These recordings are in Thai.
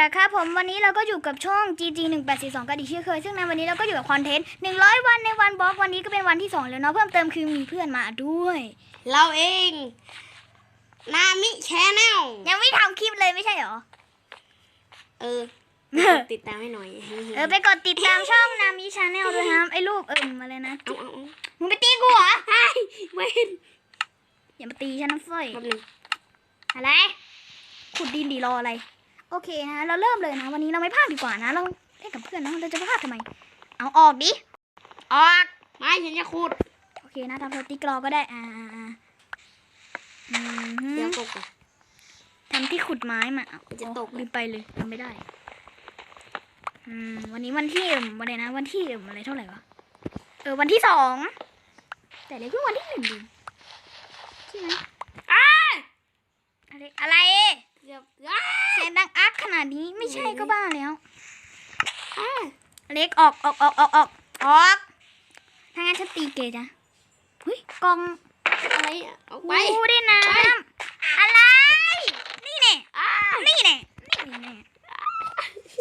ละครับผมวันนี้เราก็อยู่กับช่อง GG 1 8 4 2กันอีกเช่นเคย ซึ่งในวันนี้เราก็อยู่กับคอนเทนต์ 100 วันในวันบล็อกวันนี้ก็เป็นวันที่ 2 แล้วเนาะเพิ่มเติมคือมีเพื่อนมาด้วย เราเอง นามิแชนแนลยังไม่ทำคลิปเลยไม่ใช่เหรอ เออ ติดตามให้หน่อย เออ ไปกดติดตามช่องนามิชาแนลด้วยนะครับไอ้รูปเอิมมาเลยนะเอาเอาเอามึงไปตีกูเหรอไอ้เว้นอย่ามาตีฉันนะเฟ้ยแป๊บนึงอะไรขุดดินดีรออะไร โอเคนะ เราเริ่มเลยนะ วันนี้เราไม่พลาดดีกว่านะ เราเล่นกับเพื่อนนะเราจะไปพลาดทำไม เอาออกดิ ออกไม่ฉันจะขุด โอเคนะทำสติ๊กรอก็ได้ อ่าอ่าอ่าอืมฮึเดี๋ยวตกก่อนทำที่ขุดไม้มาจะตกลืมไปเลยทำไม่ได้ อืม วันนี้วันที่เอิ่มวันไหนนะ วันที่เอิ่มอะไรเท่าไหร่วะ เออ วันที่สอง แต่เล็กเพิ่งวันที่หนึ่งเองใช่ไหมอ้าอะไรอะไร เกือบอ้าเสียงดังอักขนาดนี้ไม่ใช่ก็บ้าแล้ว อ้าอเล็กออกออกออกออกออกออกถ้างั้นฉันตีเกย์จ้ะเฮ้ยกล่องอะไรอะออกไปอู้ได้น้ไปำอะไร นี่แน่อ้านี่แน่นี่แน่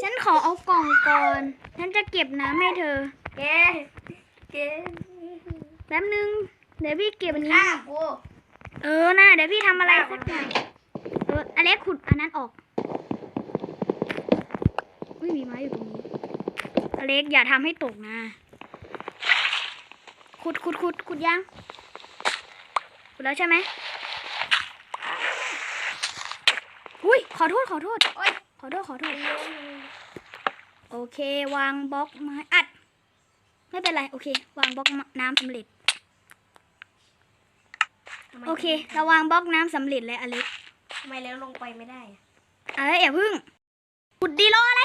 ฉันขอเอากล่องก่อน ฉันจะเก็บน้ำให้เธอแกแกแป๊บนึง เดี๋ยวพี่เก็บอันนี้ฆ่ากูเออน่ะเดี๋ยวพี่ทำอะไรสักอย่างเอออเล็กขุดอันนั้นออกไม่มีไม้อยู่ตรงนี้อเล็กอย่าทำให้ตกนะ ขุดขุดขุดขุดยังขุดแล้วใช่ไหมอุ้ยขอโทษขอโทษโอ๊ยขอโทษขอโทษโอเค วางบล็อกไม้อัด ไม่เป็นไร โอเค วางบล็อกน้ำสำเร็จทำไมโอเคเราวางบล็อกน้ำสำเร็จแล้วอเล็กทำ ไมแล้วลงไปไม่ได้อะเอ้ยอย่าพึ่งขุดดีรออะไร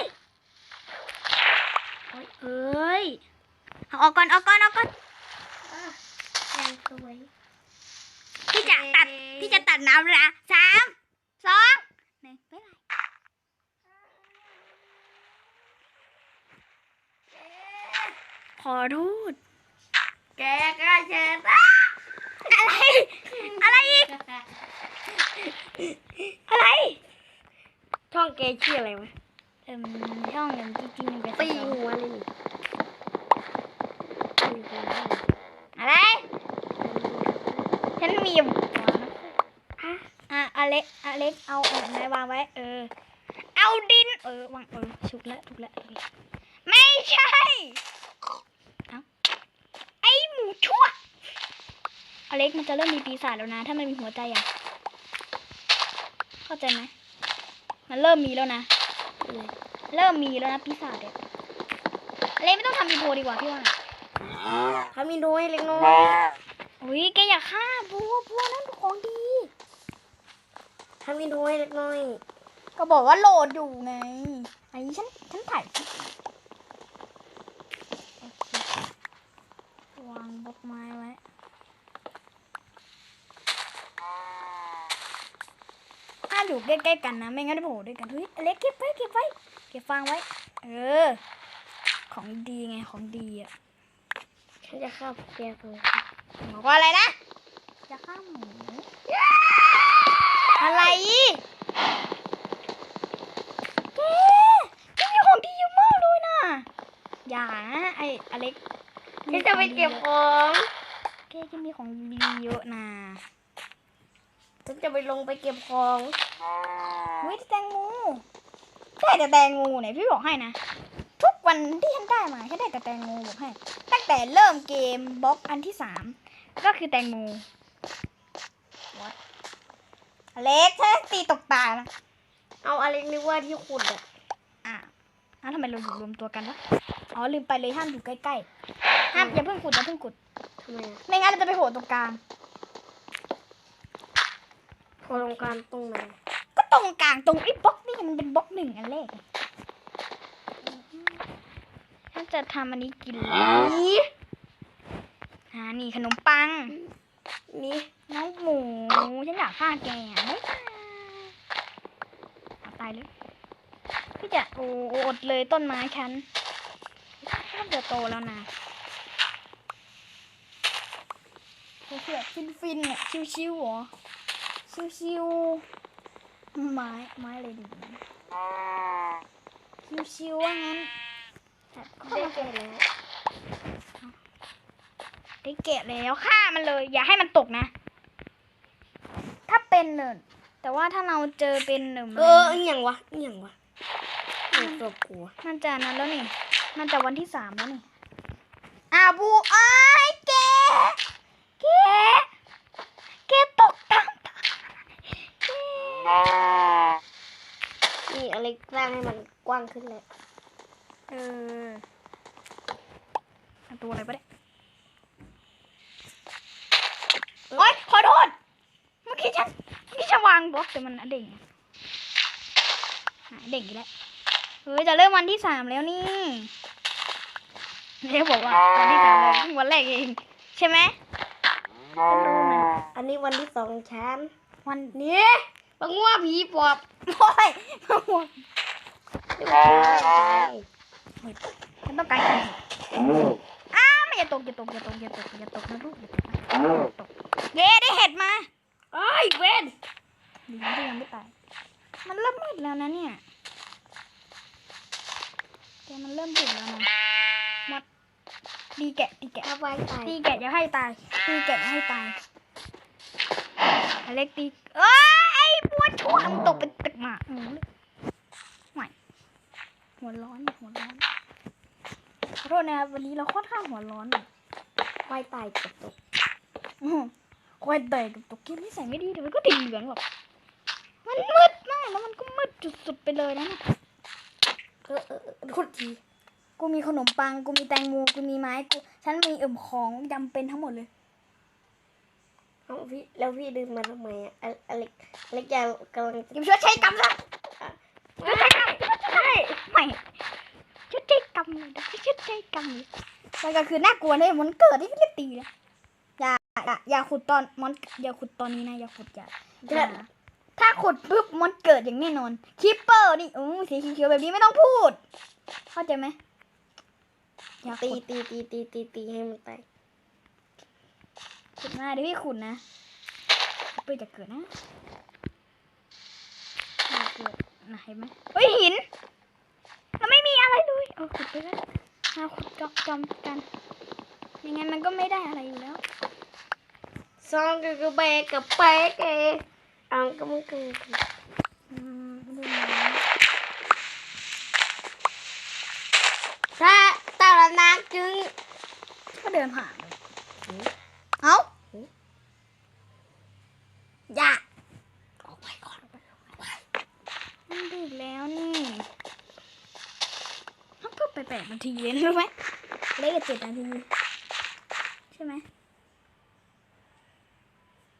เอ้ยเอาออกก่อนออกก่อนออกก่อนอ้ายังสวยพี่จะตัดพี่จะตัดน้ำละสามสองหนึ่งไม่เป็นไรขอโทษแกกล้าแชร์อะไร อะไรอีก อะไร ช่องแกชื่ออะไรวะเอิ่มช่องหนึ่งจริงๆหนึ่งไปตีสองหัวเลยนี่ตีหัวเลยอะไร ฉันมีอยู่อะอะอเล็กอเล็กเอาเออไหนวางไว้ เออ เอาดิน เออวางเออถูกแล้วถูกแล้วถูกแล้วไม่ใช่เอาไอหมูชั่วอเล็กมันจะเริ่มมีปีศาจแล้วนะ ถ้ามันมีหัวใจอะ เข้าใจไหมมันเริ่มมีแล้วนะ เริ่มมีแล้วนะปีศาจเนี่ยอเล็กไม่ต้องทำอีโพดีกว่าพี่ว่าทำอินโดให้เล็กน้อยอุ้ยแกอย่าฆ่าบัวบัวนั่นเป็นของดีทำอินโดให้เล็กน้อยก็บอกว่าโหลดอยู่ไงอันนี้ฉันฉันถ่ายคลิปโอเควางบล็อกไม้ไว้ ถ้าอยู่ ใกล้ๆกันนะ ไม่งั้นได้โผล่ด้วยกันเฮ้ยอเล็กเก็บไว้เก็บไว้เก็บฟางไว้ เออ ของดีไงของดีอะฉันจะฆ่าพวกแกเลยบอกว่าอะไรนะ จะฆ่าหมู อะไรแกแกมีของดีเยอะมากเลยนะอย่านะไออเล็กฉันจะไปเก็บของแกแกมีของดีเยอะนะฉันจะไปลงไปเก็บของ เฮ้ยแตงโมได้แต่แตงโมไหนพี่บอกให้นะ ทุกวันที่ฉันได้มาฉันได้แต่แตงโมบอกให้ ตั้งแต่เริ่มเกมบล็อกอันที่สามก็คือแตงโม What? อเล็กถ้าตีตกตานะเอาอะไรนึกว่าที่ขุดอะอะอ้าวทำไมเราอยู่รวมตัวกันวะอ๋อลืมไปเลยห้ามอยู่ใกล้ๆห้ามอย่าเพิ่งขุดอย่าเพิ่งขุดทำไมอะไม่งั้นเราจะไปโผล่ตรงกลางพอลงกลารตรงไหน ก็ตรงกลางตรงไอ้บล็อกนี่มันเป็นบล็อกหนึ่งอันแรกไงฉันจะทำอันนี้กินเลยนี่อ่านี่ขนมปัง นี่น้องหมูฉันอยากฆ่าแกอะไม่เอาตายเลยพี่จะโอ้อดเลยต้นไม้ฉันเริ่มจะโตแล้วนะเพื่อฟินฟินๆอะชิวๆเหรอชิวๆ ไม้ไม้เลยดีชิวๆว่างั้นเข้าได้มาแก่แล้วได้แกะแล้วฆ่ามันเลย อย่าให้มันตกนะ ถ้าเป็นเนินแต่ว่าถ้าเราเจอเป็นหนึ่งเอออหย่างวะอหย่างวะเด็กตัวกลัว มันจะนั้นแล้วนี่ มันจะวันที่สามแล้วนี่อ้าวบูอ้ายแกแกแกตกตามแก นี่อะไรสร้างให้มันกว้างขึ้นเลย เออเอาตัวอะไรปะเนี่ยโอ๊ยขอโทษ เมื่อกี้ฉันเมื่อกี้ฉันวางบล็อกแต่มันเด้งอะหายเด้งอีกแล้ว เฮ้ย จะเริ่มวันที่สามแล้วนี่เรียกบอกว่าวันที่สามเลยเพิ่งวันแรกเอง ใช่ไหมฉันรู้นะอันนี้วันที่สองของฉันวันนี่ บังว่าผีปอบโอ้ยมาหมดเดี๋ยวผมจะตายฉันต้องการอ้าวไม่อย่าตกอย่าตกอย่าตกอย่าตกอย่าตกนะลูกอย่าตกนะอย่าตกเย้ได้เห็ดมาไอ้ยเวนดีนะที่ยังไม่ตาย มันเริ่มมืดแล้วนะเนี่ยแต่มันเริ่มดึกแล้วนะมดดีแกะดีแกะถ้าไว้ตายตีแกะอย่าให้ตายตีแกะอย่าให้ตายอเล็กตีเอ้ย ไอ้ปวดช่วงตกเป็นตึกหมาอืมไม่หัวร้อนหัวร้อนขอโทษนะครับวันนี้เราค่อนข้างหัวร้อนหน่อยไว้ตายกับตกอื้อคอยตกับตกเกมที่ใส่ไม่ดีแต่มันก็ดีเหลืองหรอกมันมืดมากแล้วมันก็มืดสุดๆไปเลยนะเออเออเออทุกทีกูมีขนมปัง กูมีแตงโม กูมีไม้ กู ฉันมีเอิ่มของจำเป็นทั้งหมดเลย เอาพี่แล้วพี่ดึงมาทำไมอะอะอะไรอะไรจะกำลังจะอย่าชดใช้กรรมซะชดใช้กรรมชดใช้ไม่ชดใช้กรรมเลยนะชดใช้กรรมเลยมันก็คือน่ากลัวเลยมันเกิดที่เรียกตีนะอย่าอย่าอย่าขุดตอนมันอย่าขุดตอนนี้นะอย่าขุดอย่าอย่าถ้าขุดปุ๊บมันเกิดอย่างแน่นอนคิปเปอร์นี่อู้สีเขียวๆแบบนี้ไม่ต้องพูด เข้าใจไหมอย่าตีขุดตีตีตีตีตีให้มันตาย ขุดมาเดี๋ยวพี่ขุดนะปิดจะเกิดนะเกิดนะเห็นไหมเฮ้ยหินมันไม่มีอะไรเลยเออขุดไปแล้วมาขุดจอมจอมกันยังไงมันก็ไม่ได้อะไรอยู่แล้วซองกับกระเบกกับเปกเออังก็มันเกิดถ้าตาละนางจึงก็เดินผ่านเลยเอ้า อย่าออกไปก่อน มันดึกแล้วนี่มันก็ไปแป ดนาทีเองรู้ไหมเลขกับเจ็ดนาทีใช่ไหม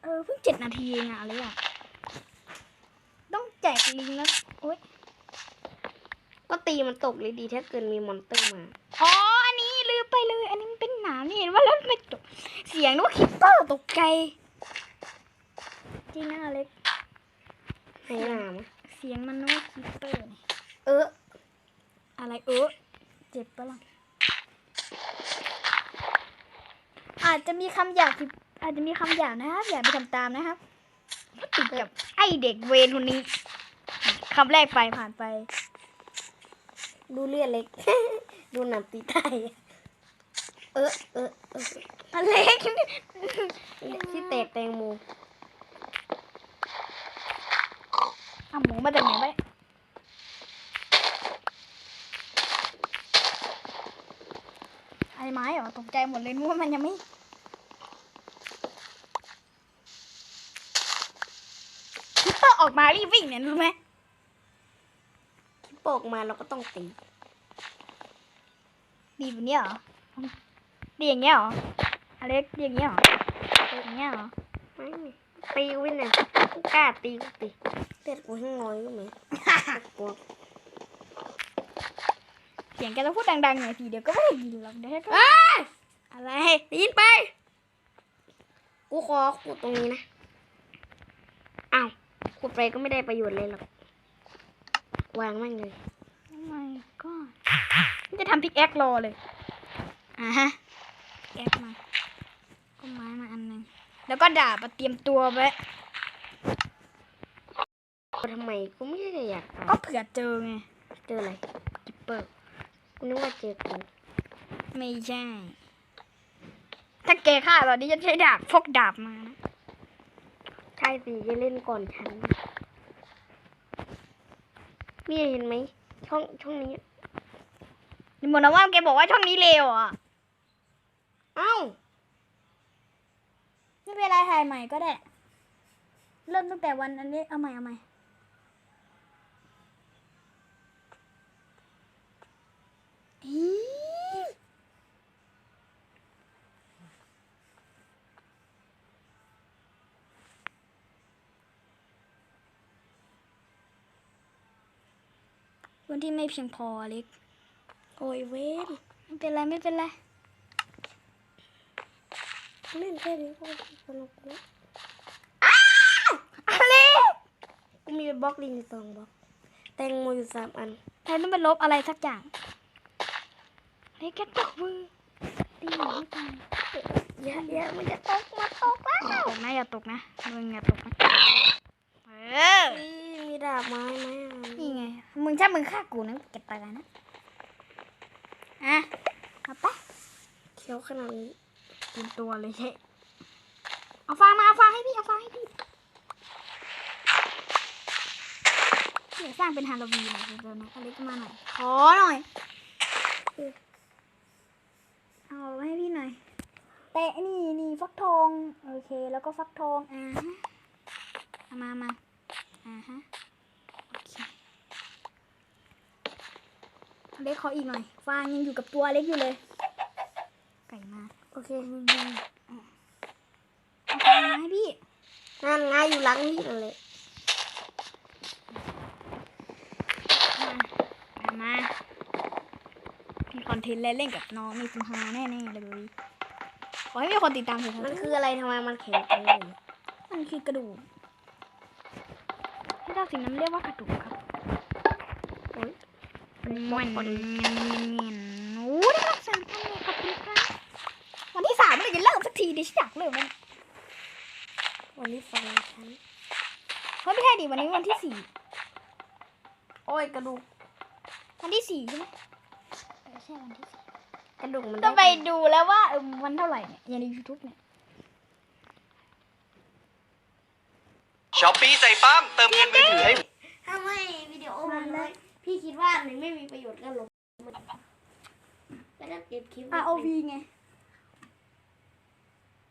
เออเพิ่งเจ็ดนาทีเองอะอะไรอะต้องแจกลิงก์แล้วโอ๊ยก็ตีมันตกเลยดีถ้าเกิดมีมอนเตอร์มา อ๋อ อันนี้ลืมไปเลย อันนี้มันเป็นหนามนี่เห็นว่าแล้วไม่ตก เสียงนึกว่าคิปเปอร์ตกใจจริงนะอเล็กให้หนามะเสียงมันนึกว่าคิปเปอร์นี่เอออะไรเออ เจ็บปะล่ะอาจจะมีคำหยาบที่อาจจะมีคำหยาบนะครับอย่าไปทำตามนะครับติดกับไอเด็กเวรคนนี้คำแรกไปผ่านไป ดูเลือดเล็ก ดูหนามตีตายเออเออเอออเล็กที่แตกแตงโมเอาหมูมาจากไหนวะไอ้ ไม้เหรอตกใจหมดเลยนึกว่ามันยังไม่คิปเปอร์ออกมารีบวิ่งเนี่ยรู้ไหมที่โปกมาเราก็ต้องตีดีแบบเนี้ยเหรอดีอย่างเงี้ยเหรออเล็กดีอย่างเงี้ยเหรอดีอย่างเงี้ยเหรอไม่ตีกูไปไหนกูกล้าตีกูตีเลือดกูให้งอยก็ไหมกลัวเสียงแกต้องพูดดังๆหน่อยสิเดี๋ยวก็ไม่ได้ยินหรอกเดี๋ยวก็เอ้ยอะไรได้ยินไป กูขอขุดตรงนี้นะ อ้าว ขุดไปก็ไม่ได้ประโยชน์เลยหรอก วางมั่งเลยโอ้ my god นี่จะทำพิกแอครอเลย อ่าฮะ แอคมา ก็ไม้มาอันหนึงแล้วก็ดาบมาเตรียมตัวไว้ทำไมกูไม่ได้อยากตายก็เผื่อเจอไง เจออะไรกิเปอร์ กูนึกว่าเจอกูไม่ใช่ ถ้าแกฆ่าเรานี่จะใช้ดาบพกดาบมานะ ใช่สิจะเล่นก่อนฉันนี่เห็นไหม ช่องช่องนี้นี่มนต์ว่าแกบอกว่าช่องนี้เลวอะ เอ้า ไม่เป็นไรถ่ายใหม่ก็ได้ เริ่มตั้งแต่วันอันนี้ เอาใหม่เอาใหม่ วันที่ไม่เพียงพออเล็ก โอ้ยเว้นไม่เป็นไร ไม่เป็นไรเล่นแค่นี้ก็สนุกแล้วอเล็กกูมีบล็อกลิงอยู่สองบล็อกแตงโมอยู่สามอันใครต้องไปลบอะไรสักอย่าง อเล็กแกตกมือตีหนูไม่ตายอย่าอย่ามันจะตกมาตกแล้วอย่าตกนะอย่าตกนะมึงอย่าตกนะเออนี่มีดาบไม้ไหมอะนี่ไงมึงถ้ามึงฆ่ากูนะเก็บตายนะอะเอาไปเขียวขนาดนี้เตรียมตัวเลยใช่เอาฟางมาเอาฟางให้พี่เอาฟางให้พี่เดี๋ยวสร้างเป็นฮาโลวีนหน่อยเดี๋ยวนะอเล็กมาหน่อยขอหน่อย เอาให้พี่หน่อยเตะนี่นี่ฟักทอง โอเค แล้วก็ฟักทองอ่าฮะเอามามาอ่าฮะโอเคอเล็กขออีกหน่อย ฟางยังอยู่กับตัวอเล็กอยู่เลย ไก่มา โอเคเอาฟางมาให้พี่นั่นไงอยู่หลังนี่นั่นแหละมามาพี่ค อนเทนต์เล่นๆกับน้องมีสุฮาแน่ๆเลยขอให้มีคนติดตามเถอะมันครับคืออะไรทำไมมันแข็งจังเลยมันคือกระดูกที่เราสิ่งนั้นเรียกว่ากระดูกครับโอ้ยมันมันมันโอ้ได้รับสามพันเลยขอบคุณครับวันที่สามเมื่อไหร่จะเลิกสักทีดิฉันอยากเลิกมันวันนี้ฟังฉันเฮ้ยไม่ใช่ดิวันนี้วันที่สี่โอ้ยกระดูกวันที่สี่ใช่ไหมเออใช่วันที่สี่กระดูกมันต้องไปด้ดูแล้วว่าเออวันเท่าไหร่เนี่ยอย่างในยูทูบเนี่ยช้อปปี้ใจปั้มเติมเงินมือถือให้ทำไมวิดีโอมันน้อยพี่คิดว่าหนึ่งไม่มีประโยชน์ก็ลบมันแล้วก็เก็บคลิปไว้ ROV ไง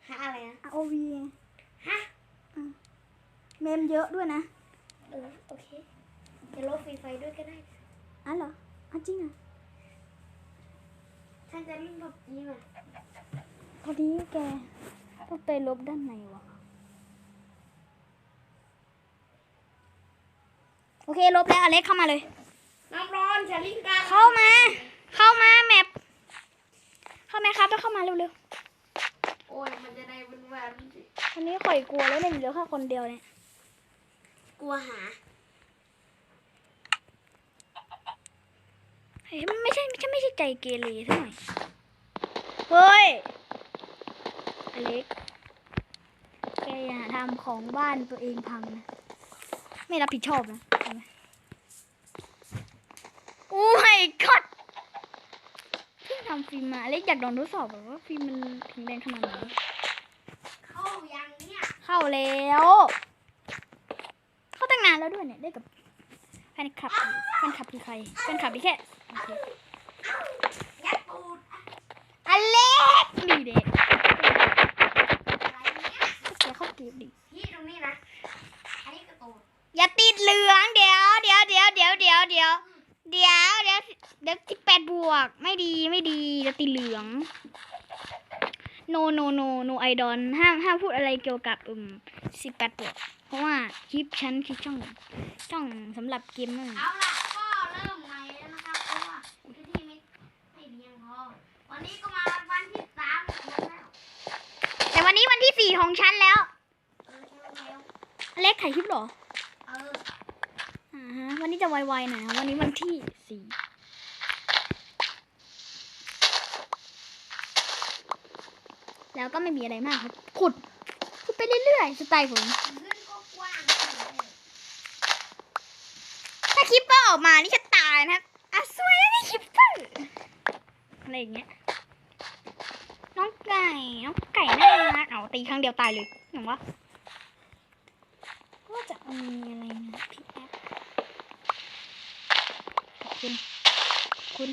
หาอะไรนะ ROV ไงฮะเมมเยอะด้วยนะ เออ โอเค จะลบฟรีไฟด้วยก็ได้อ๋อเหรออ๋อจริงอะ ท่านจะเล่นพับจีมาพอดีแกต้องไปลบด้านในวะโอเคลบแล้วอเล็กเข้ามาเลย น้ำร้อนชาลิงกาเข้ามา เข้ามาแมปเข้ามาครับต้องเข้ามาเร็วโอ้ยมันจะได้วันวันๆสิๆวันนี้ข่อยกลัวแล้วเนี่ยเหลือแค่คนเดียวเนี่ย กลัวหา เฮ้ยมัน ไม่ใช่ไม่ใช่ไม่ใช่ใจเกเรซะหน่อยเฮ้ยอเล็กแกอย่าทำของบ้านตัวเองพังนะ ไม่รับผิดชอบนะเห็นไหมโอ้ยกัดเพิ่งทำฟิล์มมาอเล็กอยากลองทดสอบแบบว่าฟิล์มมันแข็งแรงขนาดไหนเข้ายังเนี่ย เข้าแล้ว เข้าตั้งนานแล้วด้วยเนี่ยได้กับแฟนคลับอยู่แฟนคลับคือใครแฟนคลับพี่แค่โอเค ยัดตูดอเล็กนี่เด็กอะไรเนี่ยเข้าเกมดิพี่ตรงนี้นะ อันนี้กระตูดอย่าติดเหลืองเดี๋ยวเดี๋ยวเดี๋ยวเดี๋ยวเดี๋ยวเดี๋ยวเดี๋ยวเดี๋ยวเดี๋ยวสิบแปดบวก ไม่ดีไม่ดีจะติดเหลือง no no no no I don't ห้ามห้ามพูดอะไรเกี่ยวกับอืมสิบแปดบวก เพราะว่าคลิปฉันคือช่องช่องสำหรับเกมนั่นเอาล่ะ นนี้ก็มาวันที่สามแล้วแต่วันนี้วันที่สี่ของฉันแล้ว เออเร็วอเล็กถ่ายคลิปเหรอๆเอออ่าฮะวันนี้จะไวๆหน่อยนะวันนี้วันที่สี่แล้วก็ไม่มีอะไรมากครับขุดขุดไปเรื่อยๆสไตล์ผม พื้นก็กว้างเลยถ้าคลิปเปอร์ออกมานี่จะตายนะครับอะสวยแล้วนี่คิปเปอร์อะไรอย่างเงี้ย น้องไก่น้องไก่น่ารักเอาตีครั้งเดียวตายเลยเห็นปะว่าจะมีอะไรนะพี่แอปขอบคุณคุณ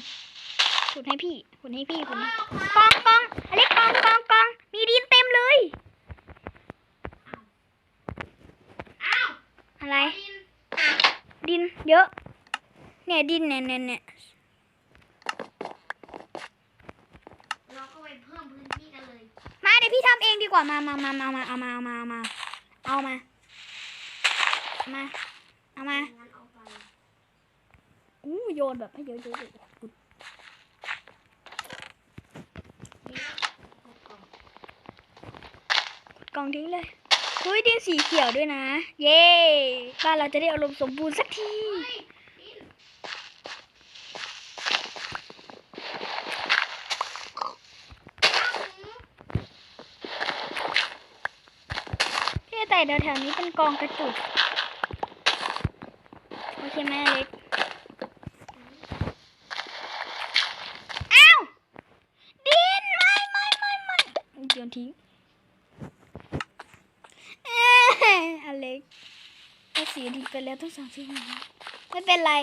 คุณให้พี่ คุณให้พี่คุณให้กองกองอเล็กกองกองกองมีดินเต็มเลยอ้าอะไรดินดินเยอะ เนี่ยดินเนี่ยเนี่ยเนี่ย เราก็ไปเพิ่มพื้นที่กันเลย มา เดี๋ยวพี่ทำเองดีกว่ามามามามามาเอามาเอามาเอามาเอามามาเอามาอู้โยนแบบให้เยอะๆเยอากล่องกองทิ้งเลยอุ้ยดินสีเขียวด้วยนะ เย้บ้านเราจะได้อารมณ์สมบูรณ์สักที เฮ้ยดินอ้าวหนู เอ๊ะแต่แถวๆนี้เป็นกองกระจุกโอเคไหมอเล็กอ้าวดินไม่ไม่ไม่ไม่โยนทิ้งเอ้ยอเล็กเอาเสีดินไปแล้วต้องสามสิบห้าไม่เป็นไร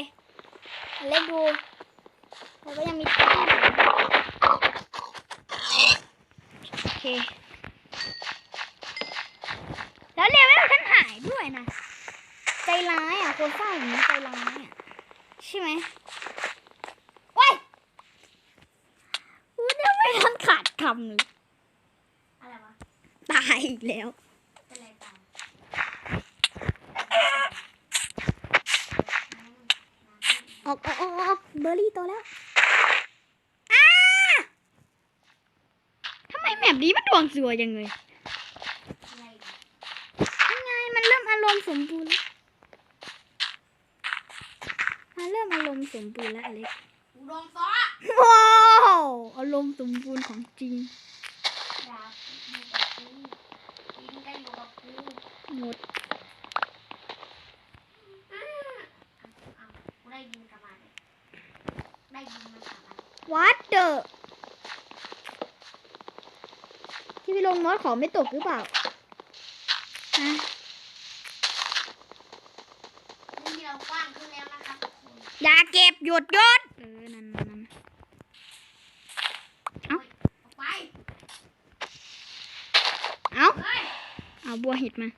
อเล็กดูเราก็ยังมีโอเค แล้วเลเวลฉันหายด้วยนะ ใจร้ายอะ คนสร้างอย่างนี้ใจร้ายอะ ใช่ไหมว้ายอู้เนี่ยไม่ทันขาดคำเลยอะไรวะตายอีกแล้ว เป็นไรตามออกออกออกออกเบอร์รี่โตแล้วอ้าทำไมแมปนี้มันดวงสวยจังเลยอะไรอีกยังไงมันเริ่มอารมณ์สมบูรณ์แล้วมันเริ่มอารมณ์สมบูรณ์แล้วอเล็กอุดมซอ ว้าวอารมณ์สมบูรณ์ของจริงอยากอยู่กับกูดินก็อยู่กับกูหมดอ้าอ้าวกูได้ยินกลับมาเลยได้ยินมาสามอันวัดเดอที่พี่ลงมอสของไม่ตกหรือเปล่าฮะพื้นที่เรากว้างขึ้นแล้วนะครับทุกคนอย่าเก็บหยุดหยศเออ นั่นนั่นนั่น ออกไป เอา เฮ้ย เอา บัวเห็ดมา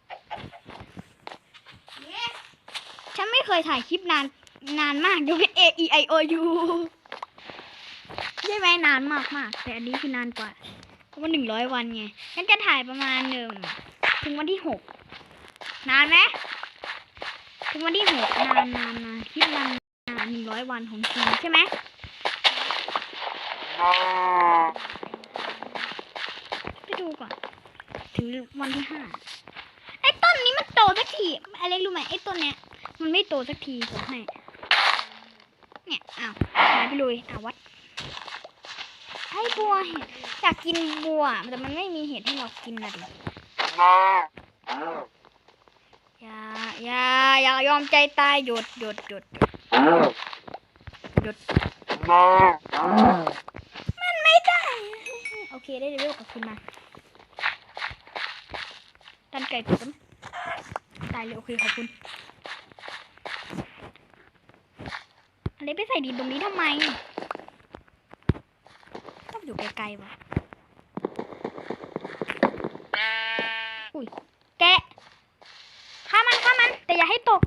เย้ฉันไม่เคยถ่ายคลิปนานนานมากยกเว้น A E I O U ใช่ไหมนานมากมากแต่อันนี้คือนานกว่า เพราะว่าหนึ่งร้อยวันไงฉันจะถ่ายประมาณหนึ่งถึงวันที่หกนานไหมถึงวันที่หกนานนานนานคลิปนานนานหนึ่งร้อยวันของจริงใช่ไหมไปดูก่อน ถึงวันที่ห้าไอ้ต้นนี้มัน โตสักทีอะไรรู้ไหมไอ้ต้นเนี้ยมันไม่โตสักทีผมให้เนี่ยอ้าวหายไปเลยอ้าววัดไอ้บัวเห็ดอยากกินบัว แต่มันไม่มีเห็ดให้เรากินนะดิอย่าอย่าอย่ายอมใจตายหยุดหยุดหยุดหยุดมันไม่ได้โอเคได้เลเวลกลับคืนมาดันไก่ตุ๋นายเลยโอเคขอบคุณอะไรไปใส่ดินตรงนี้ทำไม ต้องอยู่ไกลๆวะอุ้ย แกะฆ่ามันฆ่ามัน แต่อย่าให้ตก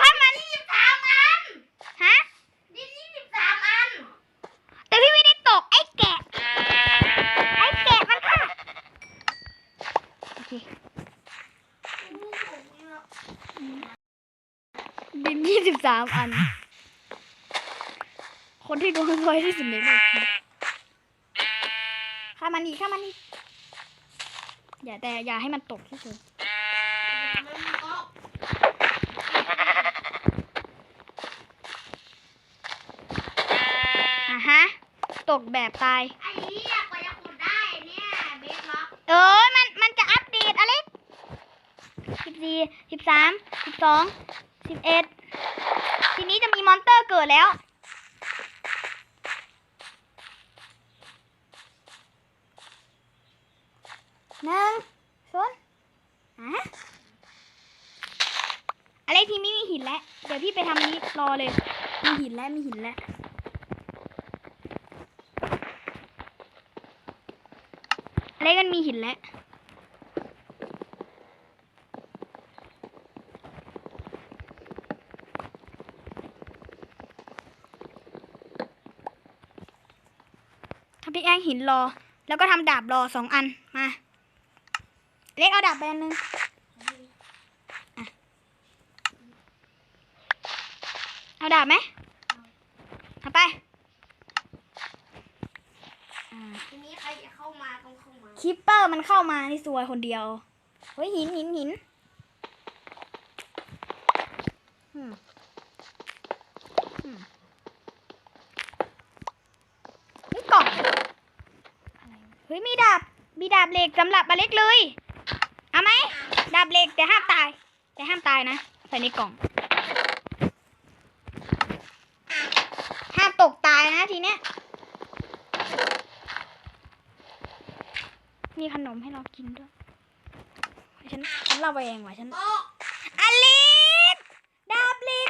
ฆ่ามัน ยี่สิบสามอัน ฮะ ดินยี่สิบสามอัน แต่พี่ไม่ได้ตก ไอ้แกะ ไอ้แกะมันค่ะ โอเค บินยี่ สิบสามอัน คนที่ดวงซวยที่สุดในโลกข้ามันอีกข้ามันอีกอย่าแต่อย่าให้มันตกที่สุดไม่มีโต๊ะอะฮะ ตกแบบตายไอ้เหี้ยกว่าจะขุดได้เนี่ยเบสล็อกเออมันมันจะอัปเดตอะไรสิบสี่สิบสามสิบสองสิบเอ็ดทีนี้จะมีมอน เตอร์เกิดแล้ว หนึ่งศูนย์อะอะไรที่ไม่มีหินแล้ว เดี๋ยวพี่ไปทำนี้รอเลย มีหินแล้ว มีหินแล้วอะไรกันมีหินแล้ว ทำพิก แองหินรอ แล้วก็ทำดาบรอสองอันมา เล็กเอาดาบไปอันหนึงอะเอาดาบไหมเอาไปอ่าทีนี้ใครจะเข้ามาต้องเข้ามาคิปเปอร์มันเข้ามานี่สวยคนเดียวเฮ้ยหินหินหินอืมอืมเฮ้ยกล่องอะไรวะ เฮ้ยมีดาบ มีดาบเหล็กสำหรับอเล็กเลย เอาไหม ดาบเหล็กแต่ห้ามตาย แต่ห้ามตายนะ ใส่ในกล่อง ห้ามตกตายนะทีเนี้ย มีขนมให้เรากินด้วย ฉันฉันระแวงว่ะฉันโต๊ะอลิสดาบเหล็ก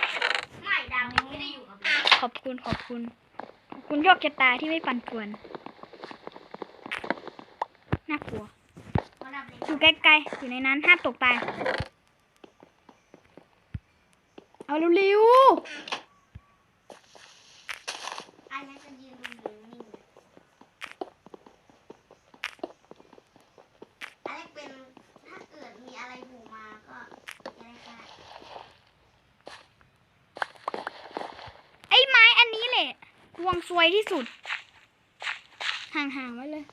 ไม่ดาวยังไม่ได้อยู่กับเราขอบคุณขอบคุณ ขอบคุณโชคชะตาที่ไม่ปั่นป่วน น่ากลัว อยู่ไกลๆอยู่ในนั้นห้ามตกตาย เอาเร็วไอ้นั่นจะยืนดูอยู่นิ่อเล็กเป็นถ้าเกิดมีอะไรผล่มาก็จะได้กล้าๆไอ้ไม้อันนี้แหละวงซวยที่สุด ห่างๆไว้เลย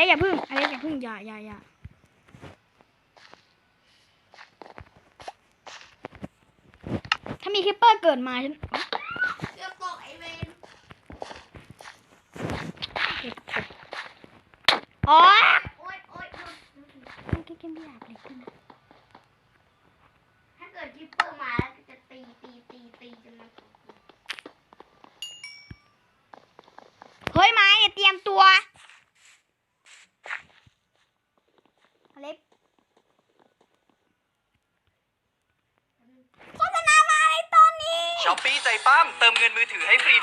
อะไรอย่าพึ่งอเล็กอย่าพึ่งอย่าอย่าอย่าถ้ามีคิปเปอร์เกิดมาฉัน